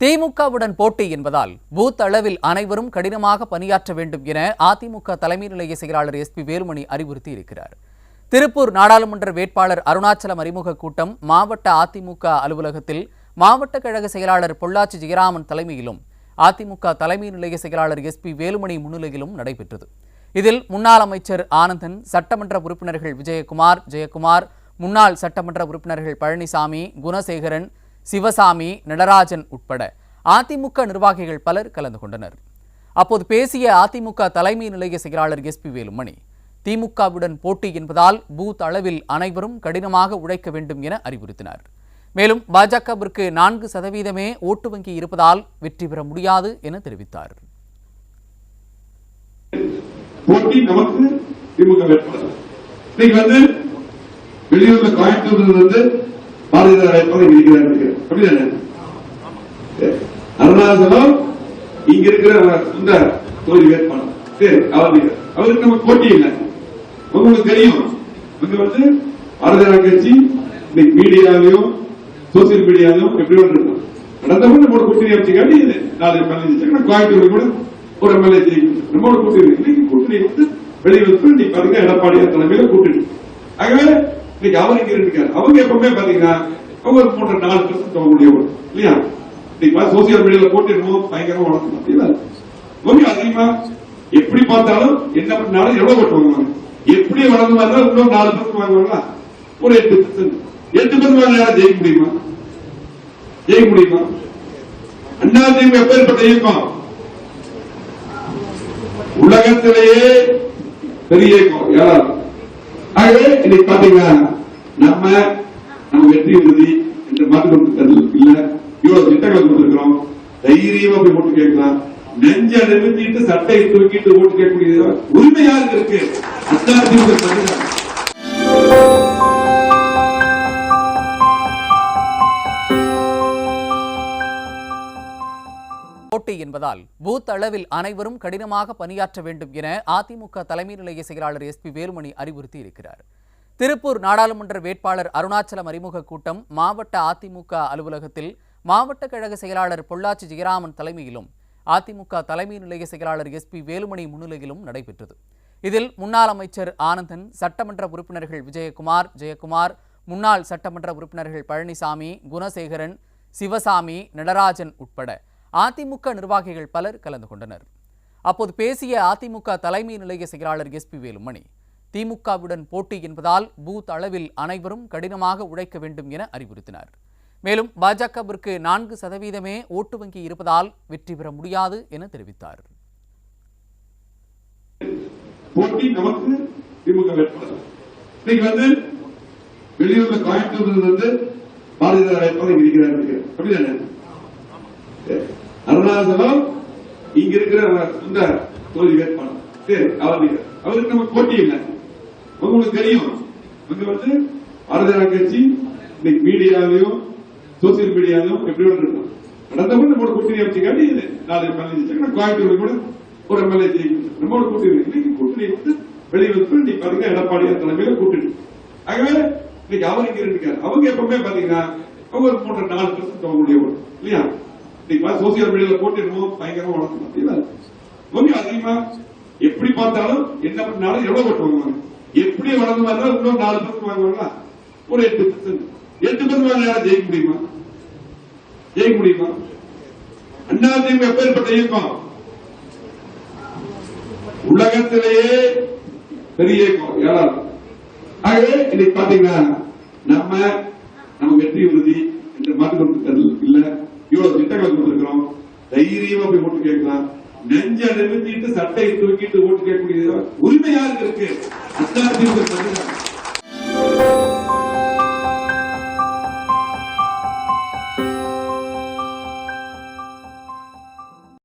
திமுகவுடன் போட்டி என்பதால் பூத் அளவில் அனைவரும் கடினமாக பணியாற்ற வேண்டும் என அதிமுக தலைமை நிலைய செயலாளர் எஸ்பி வேலுமணி அறிவுறுத்தி இருக்கிறார் திருப்பூர் நாடாளுமன்ற வேட்பாளர் அருணாச்சலம் அறிமுக கூட்டம் மாவட்ட அதிமுக அலுவலகத்தில் மாவட்ட கழக செயலாளர் பொள்ளாச்சி ஜெயராமன் தலைமையிலும் அதிமுக தலைமை நிலைய செயலாளர் எஸ்பி வேலுமணி முன்னிலையிலும் நடைபெற்றது. இதில் முன்னாள் அமைச்சர் ஆனந்தன் சட்டமன்ற உறுப்பினர்கள் விஜயகுமார் ஜெயக்குமார் முன்னாள் சட்டமன்ற உறுப்பினர்கள் பழனிசாமி குணசேகரன் சிவசாமி நடராஜன் உட்பட அதிமுக நிர்வாகிகள் பலர் கலந்து கொண்டனர். அப்போது பேசிய அதிமுக தலைமை நிலைய செயலாளர் எஸ் பி வேலுமணி திமுகவுடன் போட்டி என்பதால் பூத் அளவில் அனைவரும் கடினமாக உழைக்க வேண்டும் என அறிவுறுத்தினார். மேலும் பாஜகவிற்கு நான்கு சதவீதமே ஓட்டு வங்கி இருப்பதால் வெற்றி பெற முடியாது என தெரிவித்தார். போட்டி நமக்கு திமுக வேட்பாளர். வெளியூர்ல கோயம்புத்தூர்ல இருந்து மாநில வேட்பாளர் இருக்கிறார் அப்படிதானே? அருணாச்சலம் இங்க இருக்கிற இந்த தொகுதி வேட்பாளர். சரி அவர் அவருக்கு நம்ம போட்டி இல்லை. உங்களுக்கு தெரியும். இங்க வந்து பாரதிய ஜனதா கட்சி இன்னைக்கு மீடியாவிலும் சோசியல் மீடியாவிலும் எப்படி இருக்கும்? கடந்த முறை நம்மளோட கூட்டணி அமைச்சுக்காட்டி இது. நாலு எம்எல்ஏ ஜெயிச்சாங்க கோயம்புத்தூர் கூட ஒரு எம்எல்ஏ ஜெயிக்கும். நம்ம ஒரு கூட்டணி. இன்னைக்கு கூட்டணி வந்து வெளியுறவு நீ பாருங்க எடப்பாடியார் தலைமையில கூட்டணி. ஆகவே இன்னைக்கு அவர் இருக்காரு அவங்க எப்பவுமே பாத்தீங்கன்னா அவங்க ஒரு மூன்று நாலு பர்சன்ட் அவங்களுடைய ஓட்டு இல்லையா? இன்னைக்கு சோசியல் மீடியால போட்டு பயங்கரமா வளர்க்கணும் இல்ல. கொஞ்சம் அதிகமா எப்படி பார்த்தாலும் என்ன பண்ணாலும் எவ்வளவு ஓட்டு வாங்குவாங்க? எப்படி வளர்ந்து வந்தாலும் இன்னும் நாலு பர்சன்ட் வாங்குவாங்களா? ஒரு எட்டு பர்சன்ட் எட்டு பர்சன்ட் வாங்க யாரும் ஜெயிக்க முடியுமா? ஜெயிக்க முடியுமா? அண்ணா திமுக எப்பேற்பட்ட இயக்கம்? உலகத்திலேயே பெரிய இயக்கம். யாராவது? ஆகவே இன்னைக்கு பாத்தீங்கன்னா நம்ம நம்ம வெற்றி உறுதி என்ற மாற்று கொடுக்கிறது இல்ல இவ்வளவு திட்டங்களை கொடுத்திருக்கிறோம். தைரியமா போய் ஓட்டு கேட்கலாம். நெஞ்ச நிமித்திட்டு சட்டையை தூக்கிட்டு ஓட்டு கேட்கக்கூடிய உரிமை யாருக்கு இருக்கு? போட்டி என்பதால் பூத் அளவில் அனைவரும் கடினமாக பணியாற்ற வேண்டும் என அதிமுக தலைமை நிலைய செயலாளர் எஸ் பி வேலுமணி அறிவுறுத்தி இருக்கிறார். திருப்பூர் நாடாளுமன்ற வேட்பாளர் அருணாச்சலம் அறிமுக கூட்டம் மாவட்ட அதிமுக அலுவலகத்தில் மாவட்ட கழக செயலாளர் பொள்ளாச்சி ஜெயராமன் தலைமையிலும் அதிமுக தலைமை நிலைய செயலாளர் எஸ் பி வேலுமணி முன்னிலையிலும் நடைபெற்றது. இதில் முன்னாள் அமைச்சர் ஆனந்தன் சட்டமன்ற உறுப்பினர்கள் விஜயகுமார் ஜெயக்குமார் முன்னாள் சட்டமன்ற உறுப்பினர்கள் பழனிசாமி குணசேகரன் சிவசாமி நடராஜன் உட்பட அதிமுக நிர்வாகிகள் பலர் கலந்து கொண்டனர். அப்போது பேசிய அதிமுக தலைமை நிலைய செயலாளர் எஸ்பி வேலுமணி திமுகவுடன் போட்டி என்பதால் பூத் அளவில் அனைவரும் கடினமாக உழைக்க வேண்டும் என அறிவுறுத்தினார். மேலும் பாஜகவிற்கு நான்கு சதவீதமே ஓட்டு வங்கி இருப்பதால் வெற்றி பெற முடியாது என தெரிவித்தார். போட்டி நமக்கு திமுக வேட்பாளர். இன்னைக்கு வந்து வெளியூர்ல கோயம்புத்தூர்ல இருந்து பாரதிய ஜனதா வேட்பாளர் இருக்கிறார் அப்படிதானே அருணாச்சலம் இங்க இருக்கிற இந்த தொகுதி வேட்பாளர். சரி அவர் அவருக்கு நம்ம போட்டி இல்லை. உங்களுக்கு தெரியும். இங்க வந்து பாரதிய ஜனதா கட்சி இன்னைக்கு மீடியாவிலும் சோசியல் மீடியாவிலும் எப்படி இருக்கும். நடந்த கூட நம்ம கூட்டணி அமைச்சுக்காட்டி இது. நாலு எம்எல்ஏ ஜெயிச்சாங்க கோயம்புத்தூர் கூட ஒரு எம்எல்ஏ ஜெயிக்கும். நம்மளோட கூட்டணி இன்னைக்கு கூட்டணி வந்து வெளியுறவு இன்னைக்கு பாருங்க எடப்பாடியார் தலைமையில கூட்டணி. ஆகவே இன்னைக்கு அவர் இங்க இருக்காரு. அவங்க எப்பவுமே பாத்தீங்கன்னா அவங்க ஒரு மூன்று நாலு பர்சன்ட் அவங்களுடைய ஒரு இல்லையா? இன்னைக்கு சோசியல் மீடியால போட்டு பயங்கரமா வளர்க்கணும் இல்ல கொஞ்சம் அதிகமா எப்படி பார்த்தாலும் என்ன பண்ணாலும் எவ்வளவு போட்டு வாங்குவாங்க? எப்படி வளர்ந்து வந்தாலும் இன்னும் நாலு பர்சன்ட் வாங்குவாங்களா? ஒரு எட்டு பர்சன்ட் எட்டு பர்சன்ட் வாங்க யாரும் ஜெயிக்க முடியுமா? ஜெயிக்க முடியுமா? அண்ணா திமுக எப்பேற்பட்ட இயக்கம்? உலகத்திலேயே பெரிய இயக்கம் ஏழாவது. ஆகவே இன்னைக்கு பாத்தீங்கன்னா நம்ம நம்ம வெற்றி உறுதி என்று மாற்று கொடுக்கிறது இல்ல இவ்வளவு தைரியமா போய் ஓட்டு கேட்கலாம். நெஞ்ச நிமித்திட்டு சட்டையை தூக்கிட்டு ஓட்டு கேட்கக்கூடிய உரிமை யாருக்கு இருக்கு? அண்ணா